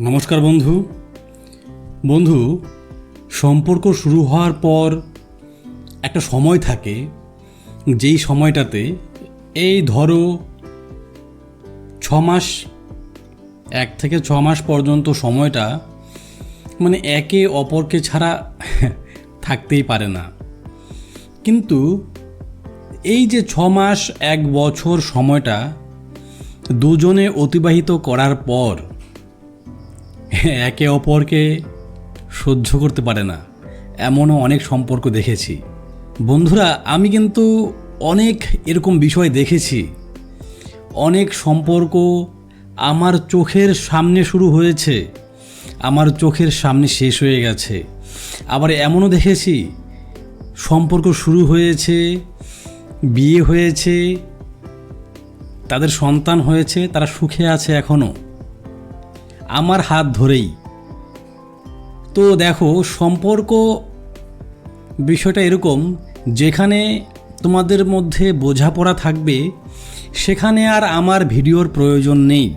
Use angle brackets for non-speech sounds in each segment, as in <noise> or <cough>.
নমস্কার বন্ধু। বন্ধু, সম্পর্ক শুরু হওয়ার পর একটা সময় থাকে, যেই সময়টাতে এই ধরো ছ মাস, এক থেকে ছ মাস পর্যন্ত সময়টা মানে একে অপরকে ছাড়া থাকতেই পারে না। কিন্তু এই যে ছ মাস, এক বছর সময়টা দুজনে অতিবাহিত করার পর <laughs> একে অপরকে সহ্য করতে পারে না। এমনও অনেক সম্পর্ক দেখেছি। বন্ধুরা, আমি কিন্তু অনেক এরকম বিষয় দেখেছি। অনেক সম্পর্ক আমার চোখের সামনে শুরু হয়েছে। আমার চোখের সামনে শেষ হয়ে গেছে। আবার এমনও দেখেছি, সম্পর্ক শুরু হয়েছে, বিয়ে হয়েছে, তাদের সন্তান হয়েছে, তারা সুখে আছে এখনও। আমার হাত ধরেই। তো দেখো, সম্পর্ক বিষয়টা এরকম, যেখানে তোমাদের মধ্যে বোঝাপড়া থাকবে, সেখানে আর আমার ভিডিওর প্রয়োজন নেই।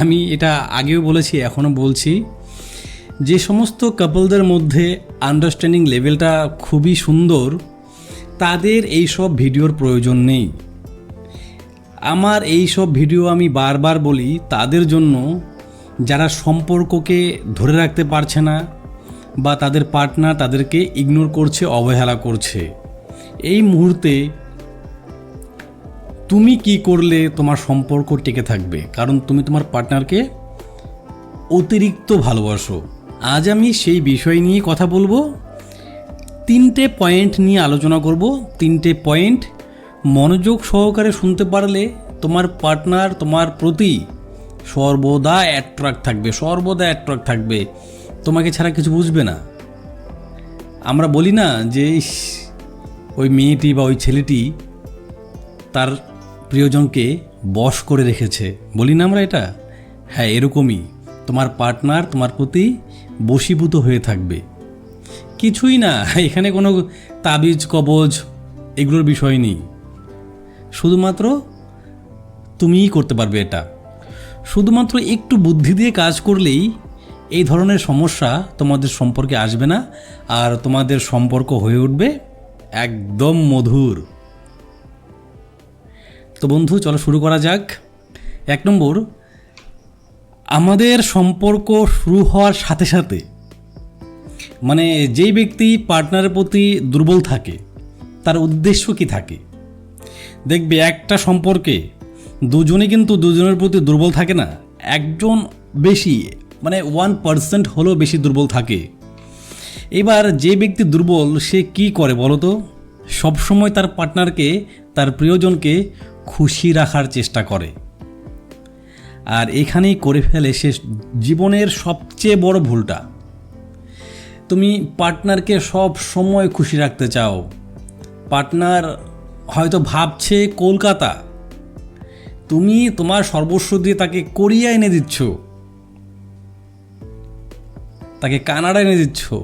আমি এটা আগেও বলেছি, এখনও বলছি। যে সমস্ত কাপলদের মধ্যে আন্ডারস্ট্যান্ডিং লেভেলটা খুবই সুন্দর, তাদের এই সব ভিডিওর প্রয়োজন নেই। আমার এই সব ভিডিও আমি বারবার বলি, তাদের জন্য যারা সম্পর্ককে ধরে রাখতে পারছে না বা তাদের পার্টনার তাদেরকে ইগনোর করছে, অবহেলা করছে, এই মুহূর্তে তুমি কি করলে তোমার সম্পর্ক টিকে থাকবে? কারণ তুমি তোমার পার্টনারকে অতিরিক্ত ভালোবাসো। আজ আমি সেই বিষয় নিয়ে কথা বলব। তিনটে পয়েন্ট নিয়ে আলোচনা করব। তিনটে পয়েন্ট মনোযোগ সহকারে শুনতে পারলে তোমার পার্টনার তোমার প্রতি সর্বদা অ্যাট্রাক্ট থাকবে, সর্বদা অ্যাট্রাক্ট থাকবে। তোমাকে ছাড়া কিছু বুঝবে না। আমরা বলি না যে ওই মেয়েটি বা ওই ছেলেটি তার প্রিয়জনকে বশ করে রেখেছে। বলি না আমরা এটা? হ্যাঁ এরকমই। তোমার পার্টনার, তোমার প্রতি বশীভূত হয়ে থাকবে। কিছুই না, এখানে কোনো তাবিজ, কবজ এগুলোর বিষয় নেই। শুধুমাত্র তুমিই করতে পারবে এটা। শুধুমাত্র একটু বুদ্ধি দিয়ে কাজ করলেই এই ধরনের সমস্যা তোমাদের সম্পর্কে আসবে না, আর তোমাদের সম্পর্ক হয়ে উঠবে একদম মধুর। তো বন্ধু, চলো শুরু করা যাক। এক নম্বর, আমাদের সম্পর্ক শুরু হওয়ার সাথে সাথে মানে যেই ব্যক্তি পার্টনারের প্রতি দুর্বল থাকে, তার উদ্দেশ্য কি থাকে? দেখবে একটা সম্পর্কে দুজনে কিন্তু দুজনের প্রতি দুর্বল থাকে না। একজন বেশি মানে ওয়ান পার্সেন্ট হলেও বেশি দুর্বল থাকে। এবার যে ব্যক্তি দুর্বল, সে কি করে বলো তো? সবসময় তার পার্টনারকে তার প্রিয়জনকে খুশি রাখার চেষ্টা করে। আর এখানেই করে ফেলে সে জীবনের সবচেয়ে বড় ভুলটা। তুমি পার্টনারকে সব সময় খুশি রাখতে চাও। পার্টনার হয়তো ভাবছে কলকাতা তুমি তোমার সর্বস্ব দিয়ে তাকে কোরিয়া এনে দিচ্ছ। তাকে কানাডা এনে দিচ্ছ।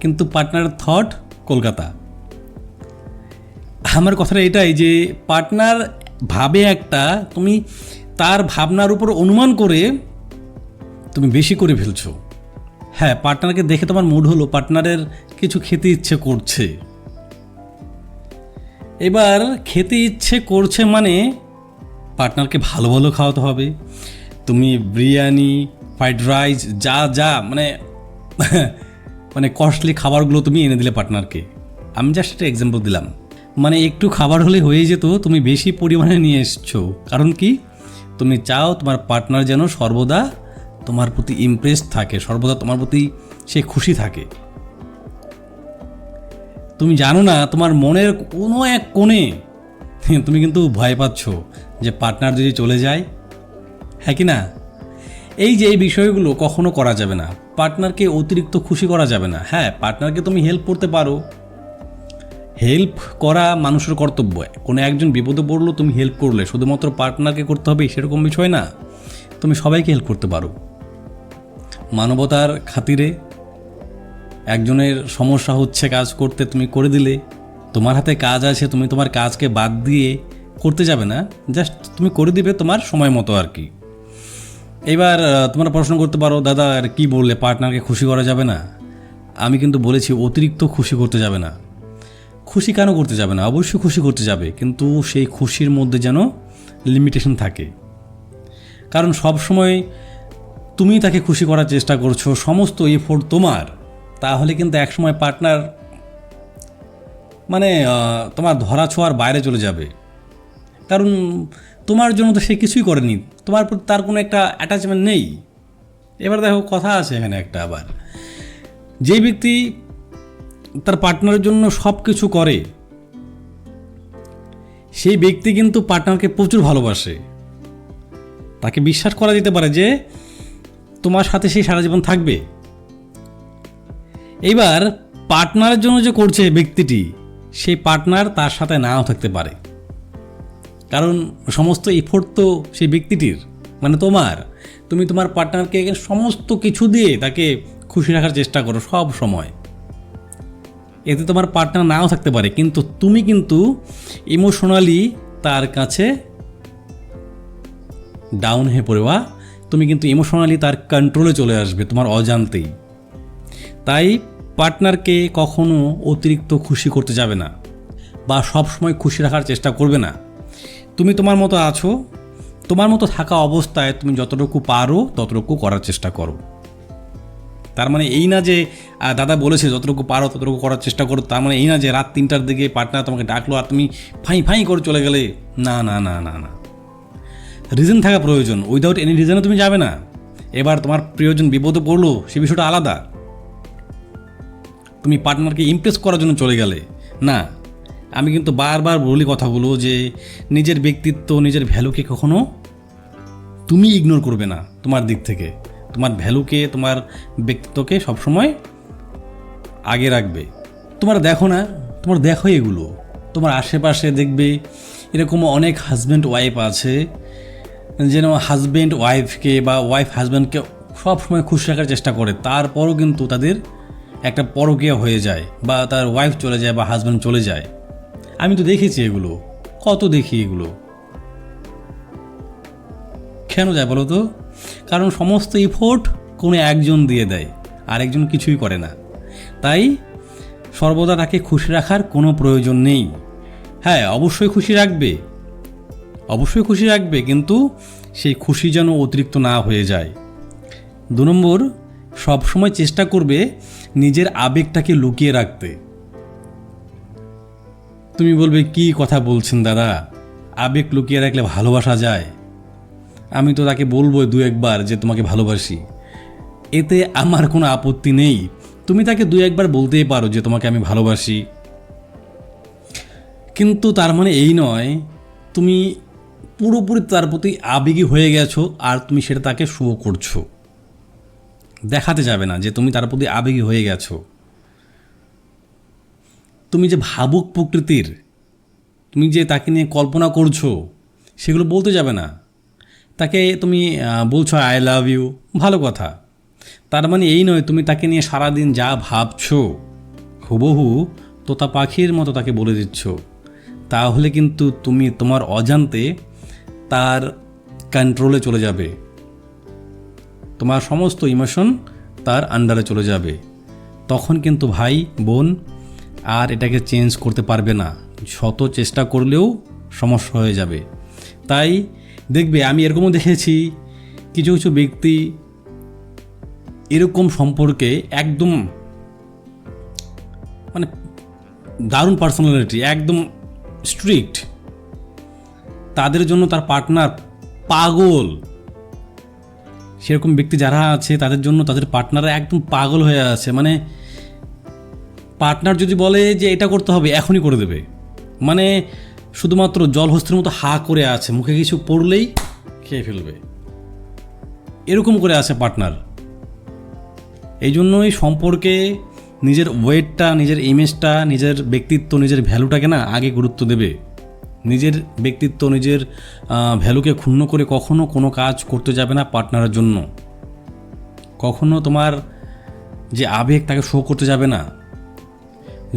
কিন্তু পার্টনার থট কলকাতা। আমার কথাটা এটাই যে পার্টনার ভাবে একটা তুমি তার ভাবনার উপর অনুমান করে তুমি বেশি করে ফেলছো। হ্যাঁ পার্টনারকে দেখে তোমার মুড হলো, পার্টনারের কিছু খেতে ইচ্ছে করছে। এবার খেতে ইচ্ছে করছে মানে পার্টনারকে ভালো ভালো খাওয়াতে হবে। তুমি বিরিয়ানি, ফ্রাইড রাইস, যা যা মানে <laughs> মানে কস্টলি খাবারগুলো তুমি এনে দিলে পার্টনারকে। আমি জাস্ট একটা এক্সাম্পল দিলাম। মানে একটু খাবার হলে হয়ে যেত, তুমি বেশি পরিমাণে নিয়ে এসছো। কারণ কি? তুমি চাও তোমার পার্টনার যেন সর্বদা তোমার প্রতি ইমপ্রেস থাকে, সর্বদা তোমার প্রতি সে খুশি থাকে। তুমি জানো না, তোমার মনের কোনো এক কোণে <laughs> তুমি কিন্তু ভয় পাচ্ছ যে পার্টনার যদি চলে যায় হ্যাঁ কি না? এই যে এই বিষয়গুলো কখনো করা যাবে না। পার্টনারকে অতিরিক্ত খুশি করা যাবে না। হ্যাঁ পার্টনারকে তুমি হেল্প করতে পারো। হেল্প করা মানুষের কর্তব্য। কোনো একজন বিপদে পড়ল, তুমি হেল্প করলে। শুধুমাত্র পার্টনারকে করতে হবে, সেরকম বিষয় না। তুমি সবাইকে হেল্প করতে পারো। মানবতার খাতিরে একজনের সমস্যা হচ্ছে কাজ করতে তুমি করে দিলে, তোমার হাতে কাজ আছে, তুমি তোমার কাজকে বাদ দিয়ে করতে যাবে না জাস্ট তুমি করে দিবে তোমার সময় মতো আর কি। এবার তোমরা প্রশ্ন করতে পারো, দাদা, আর কি বললে, পার্টনারকে খুশি করা যাবে না? আমি কিন্তু বলেছি, অতিরিক্ত খুশি করতে যাবে না। খুশি কেন করতে যাবে না? অবশ্যই খুশি করতে যাবে, কিন্তু সেই খুশির মধ্যে যেন লিমিটেশন থাকে। কারণ সব সময় তুমি তাকে খুশি করার চেষ্টা করছ, সমস্ত এফোর্ট তোমার। তাহলে কিন্তু একসময় পার্টনার মানে তোমার ধরা ছোঁয়ার বাইরে চলে যাবে। কারণ তোমার জন্য তো সে কিছুই করেনি। তোমার প্রতি তার কোনো একটা অ্যাটাচমেন্ট নেই। এবার দেখো, কথা আছে এখানে একটা আবার। যে ব্যক্তি তার পার্টনারের জন্য সব কিছু করে, সেই ব্যক্তি কিন্তু পার্টনারকে প্রচুর ভালোবাসে। তাকে বিশ্বাস করা যেতে পারে যে তোমার সাথে সেই সারা জীবন থাকবে। এইবার পার্টনারের জন্য যে করছে ব্যক্তিটি, সেই পার্টনার তার সাথে নাও থাকতে পারে। কারণ সমস্ত এফোর্ট তো সেই ব্যক্তিটির মানে তোমার। তুমি তোমার পার্টনারকে সমস্ত কিছু দিয়ে তাকে খুশি রাখার চেষ্টা করো সব সময়। এতে তোমার পার্টনার নাও থাকতে পারে, কিন্তু তুমি কিন্তু ইমোশনালি তার কাছে ডাউন হয়ে পড়েবা তুমি কিন্তু ইমোশনালি তার কন্ট্রোলে চলে আসবে, তোমার অজান্তেই। তাই পার্টনারকে কখনো অতিরিক্ত খুশি করতে যাবে না বা সব সময় খুশি রাখার চেষ্টা করবে না। তুমি তোমার মতো আছো, তোমার মতো থাকা অবস্থায় তুমি যতটুকু পারো ততটুকু করার চেষ্টা করো। তার মানে এই না যে দাদা বলেছে যতটুকু পারো ততটুকু করার চেষ্টা করো, তার মানে এই না যে রাত তিনটার দিকে পার্টনার তোমাকে ডাকলো আর তুমি ফাঁই ফাঁই করে চলে গেলে, না না না না না। রিজন থাকা প্রয়োজন। উইদাউট এনি রিজনে তুমি যাবে না। এবার তোমার প্রিয়জন বিপদে পড়ল, সে বিষয়টা আলাদা। তুমি পার্টনারকে ইমপ্রেস করার জন্য চলে গেলে। না, আমি কিন্তু বারবার বলি কথাগুলো যে নিজের ব্যক্তিত্ব, নিজের ভ্যালুকে কখনো তুমি ইগনোর করবে না তোমার দিক থেকে। তোমার ভ্যালুকে তোমার ব্যক্তিত্বকে সবসময় আগে রাখবে। তোমার দেখো না, তোমার দেখো এগুলো। তোমার আশেপাশে দেখবে এরকম অনেক হাজব্যান্ড ওয়াইফ আছে, যেন হাজব্যান্ড ওয়াইফকে বা ওয়াইফ হাজব্যান্ডকে সবসময় খুশি রাখার চেষ্টা করে। তারপরও কিন্তু তাদের একটা পরকীয়া হয়ে যায় বা তার ওয়াইফ চলে যায় বা হাজব্যান্ড চলে যায়। আমি তো দেখেছি এগুলো। কত দেখি এগুলো? কেন যায় বলো তো? কারণ সমস্ত ইফোর্ট কোনো একজন দিয়ে দেয়, আরেকজন কিছুই করে না। তাই সর্বদা তাকে খুশি রাখার কোনো প্রয়োজন নেই। হ্যাঁ অবশ্যই খুশি রাখবে। অবশ্যই খুশি রাখবে, কিন্তু সেই খুশি যেন অতিরিক্ত না হয়ে যায়। দু নম্বর, সবসময় চেষ্টা করবে নিজের আবেগটাকে লুকিয়ে রাখতে। তুমি বলবে, কি কথা বলছেন দাদা? আবেগ লুকিয়ে রাখলে ভালোবাসা যায়। আমি তো তাকে বলব দু একবার যে তোমাকে ভালোবাসি। এতে আমার কোনো আপত্তি নেই। তুমি তাকে দু একবার বলতেই পারো যে তোমাকে আমি ভালোবাসি। কিন্তু তার মানে এই নয়, তুমি পুরোপুরি তার প্রতি আবেগী হয়ে গেছো আর তুমি সেটা তাকে শো করছ। দেখাতে যাবে না যে তুমি তার প্রতি আবেগী হয়ে গেছো। তুমি যে ভাবুক প্রকৃতির, তুমি যে তাকে নিয়ে কল্পনা করছ, সেগুলো বলতে যাবে না। তাকে তুমি বলছো আই লাভ ইউ ভালো কথা। তার মানে এই নয়, তুমি তাকে নিয়ে সারাদিন যা ভাবছ, হুবহু তোতা পাখির মতো তাকে বলে দিচ্ছ। তাহলে কিন্তু তুমি তোমার অজান্তে তার কন্ট্রোলে চলে যাবে। তোমার সমস্ত ইমোশন তার আন্ডারে চলে যাবে। তখন কিন্তু ভাই, বোন আর এটাকে চেঞ্জ করতে পারবে না। শত চেষ্টা করলেও সমস্যা হয়ে যাবে। তাই দেখবে আমি এরকমও দেখেছি, কিছু কিছু ব্যক্তি এরকম সম্পর্কে একদম মানে দারুণ পার্সোনালিটি একদম স্ট্রিক্ট তাদের জন্য তার পার্টনার পাগল। সেরকম ব্যক্তি যারা আছে, তাদের জন্য তাদের পার্টনাররা একদম পাগল হয়ে আছে। মানে পার্টনার যদি বলে যে এটা করতে হবে, এখনই করে দেবে। মানে শুধুমাত্র জলহস্তের মতো হা করে আছে। মুখে কিছু পড়লেই খেয়ে ফেলবে। এরকম করে আছে পার্টনার এই জন্যই সম্পর্কে নিজের ওয়েটটা নিজের ইমেজটা নিজের ব্যক্তিত্ব, নিজের ভ্যালুটাকে না আগে গুরুত্ব দেবে। নিজের ব্যক্তিত্ব, নিজের ভ্যালুকে ক্ষুণ্ণ করে কখনো কোনো কাজ করতে যাবে না পার্টনারের জন্য। কখনো তোমার যে আবেগ তাকে শো করতে যাবে না।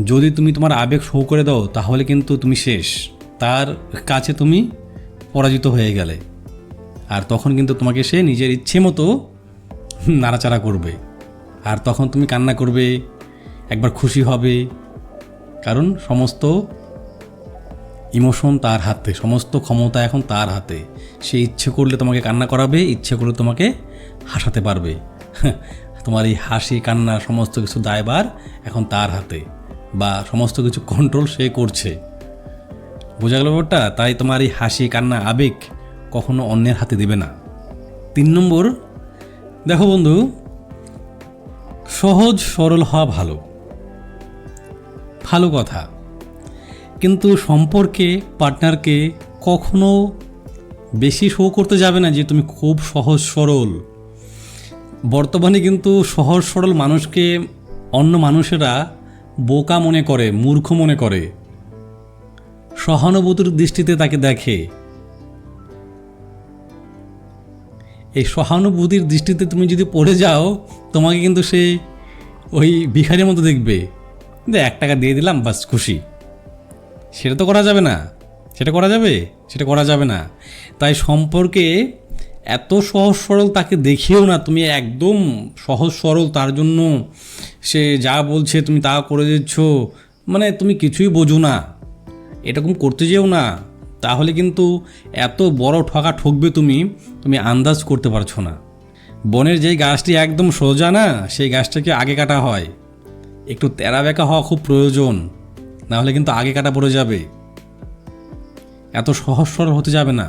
যদি তুমি তোমার আবেগ শো করে দাও, তাহলে কিন্তু তুমি শেষ। তার কাছে তুমি পরাজিত হয়ে গেলে। আর তখন কিন্তু তোমাকে সে নিজের ইচ্ছে মতো নাড়াচাড়া করবে। আর তখন তুমি কান্না করবে, একবার খুশি হবে। কারণ সমস্ত ইমোশন তার হাতে, সমস্ত ক্ষমতা এখন তার হাতে। সে ইচ্ছে করলে তোমাকে কান্না করাবে, ইচ্ছে করলে তোমাকে হাসাতে পারবে। <laughs> তোমার এই হাসি, কান্না, সমস্ত কিছু দায়বার এখন তার হাতে বা সমস্ত কিছু কন্ট্রোল সে করছে। বোঝা গেল ব্যাপারটা? তাই তোমার এই হাসি, কান্না, আবেগ কখনো অন্যের হাতে দেবে না। তিন নম্বর, দেখো বন্ধু, সহজ, সরল হওয়া ভালো। ভালো কথা। কিন্তু সম্পর্কে পার্টনারকে কখনো বেশি শো করতে যাবে না যে তুমি খুব সহজ সরল। বর্তমানে কিন্তু সহজ সরল মানুষকে অন্য মানুষেরা বোকা মনে করে, মূর্খ মনে করে। সহানুভূতির দৃষ্টিতে তাকে দেখে। এই সহানুভূতির দৃষ্টিতে তুমি যদি পড়ে যাও, তোমাকে কিন্তু সে ওই ভিখারির মতো দেখবে। এক টাকা দিয়ে দিলাম, বাস, খুশি। সেটা তো করা যাবে না। সেটা করা যাবে? সেটা করা যাবে না। তাই সম্পর্কে এত সহজ সরল তাকে দেখিও না। তুমি একদম সহজ সরল, তার জন্য সে যা বলছে, তুমি তা করে দিচ্ছ। মানে তুমি কিছুই বোঝো না। এরকম করতে যেও না। তাহলে কিন্তু এত বড় ঠকা ঠকবে তুমি তুমি আন্দাজ করতে পারছ না। বনের যেই গাছটি একদম সোজা না, সেই গাছটাকে আগে কাটা হয়। একটু তেরা বেঁকা হওয়া খুব প্রয়োজন। নাহলে কিন্তু আগে কাটা পড়ে যাবে। এত সহজ সরল হতে যাবে না।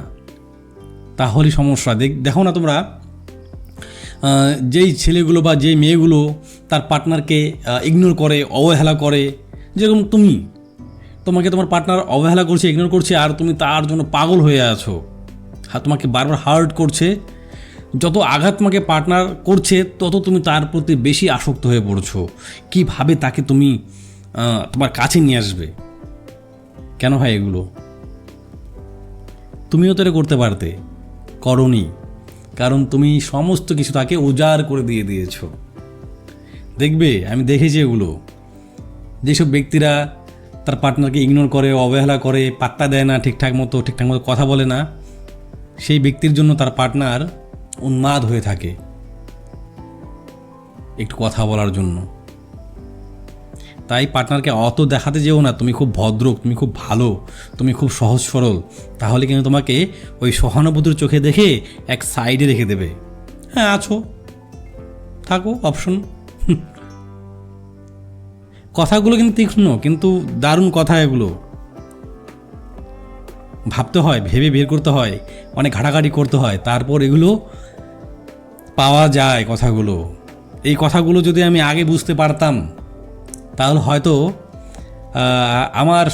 তাহলেই সমস্যা। দেখ, দেখো না তোমরা যেই ছেলেগুলো বা যেই মেয়েগুলো তার পার্টনারকে ইগনোর করে, অবহেলা করে, যেরকম তুমি, তোমাকে তোমার পার্টনার অবহেলা করছে ইগনোর করছে, আর তুমি তার জন্য পাগল হয়ে আছো তোমাকে বারবার হার্ট করছে, যত আঘাত তোমাকে পার্টনার করছে, তত তুমি তার প্রতি বেশি আসক্ত হয়ে পড়ছো। কীভাবে তাকে তুমি তোমার কাছে নিয়ে আসবে। কেন হয় এগুলো? তুমিও তো এটা করতে পারতে। করনি। কারণ তুমি সমস্ত কিছু তাকে উজাড় করে দিয়ে দিয়েছ। দেখবে, আমি দেখেছি এগুলো। যেসব ব্যক্তিরা তার পার্টনারকে ইগনোর করে, অবহেলা করে, পাত্তা দেয় না ঠিকঠাক মতো ঠিকঠাক মতো কথা বলে না, সেই ব্যক্তির জন্য তার পার্টনার উন্মাদ হয়ে থাকে। একটু কথা বলার জন্য। তাই পার্টনারকে অত দেখাতে যেও না, তুমি খুব ভদ্র তুমি খুব ভালো, তুমি খুব সহজ সরল। তাহলে কিন্তু তোমাকে ওই সহানুভূতির চোখে দেখে এক সাইডে রেখে দেবে। হ্যাঁ আছো। থাকো অপশন কথাগুলো কিন্তু তীক্ষ্ণ, কিন্তু দারুণ কথা এগুলো। ভাবতে হয়, ভেবে বের করতে হয়, অনেক ঘাটাঘাটি করতে হয়, তারপর এগুলো পাওয়া যায় কথাগুলো। এই কথাগুলো যদি আমি আগে বুঝতে পারতাম তাহলে হয়তো আমার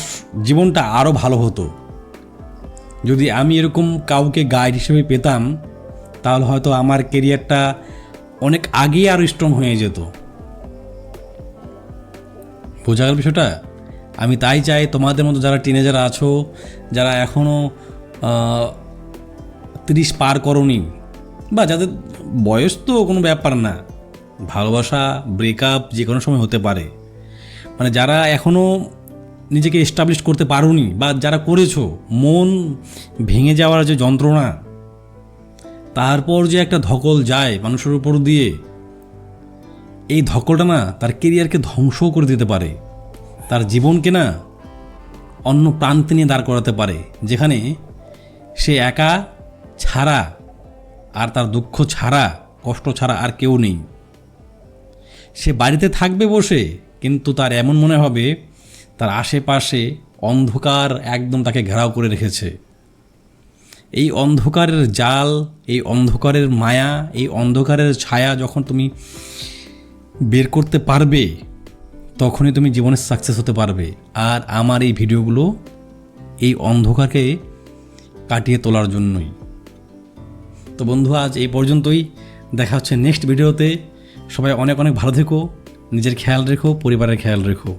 জীবনটা আরও ভালো হতো। যদি আমি এরকম কাউকে গাইড হিসেবে পেতাম, তাহলে হয়তো আমার কেরিয়ারটা অনেক আগেই আরও স্ট্রং হয়ে যেত। বোঝা গেল বিষয়টা? আমি তাই চাই তোমাদের মতো যারা টিনেজার আছো, যারা এখনও তিরিশ পার করনি, বা যাদের বয়স তো কোনো ব্যাপার না, ভালোবাসা ব্রেকআপ যে কোনো সময় হতে পারে। মানে যারা এখনও নিজেকে এস্টাবলিশ করতে পারোনি বা যারা করেছ, মন ভেঙে যাওয়ার যে যন্ত্রণা, তারপর যে একটা ধকল যায় মানুষের উপর দিয়ে, এই ধকলটা না তার কেরিয়ারকে ধ্বংসও করে দিতে পারে। তার জীবনকে না অন্য প্রান্তে নিয়ে দাঁড় করাতে পারে, যেখানে সে একা ছাড়া আর তার দুঃখ ছাড়া, কষ্ট ছাড়া আর কেউ নেই। সে বাড়িতে থাকবে বসে কিন্তু তার এমন মনে হবে, তার আশেপাশে অন্ধকার একদম তাকে ঘেরাও করে রেখেছে। এই অন্ধকারের জাল, এই অন্ধকারের মায়া, এই অন্ধকারের ছায়া যখন তুমি বের করতে পারবে, তখনই তুমি জীবনে সাকসেস হতে পারবে। আর আমার এই ভিডিওগুলো এই অন্ধকারকে কাটিয়ে তোলার জন্যই। তো বন্ধু, আজ এই পর্যন্তই। দেখা হচ্ছে নেক্সট ভিডিওতে সবাই অনেক অনেক ভালো থেকো। নিজের খেয়াল রেখো পরিবারের খেয়াল রেখো।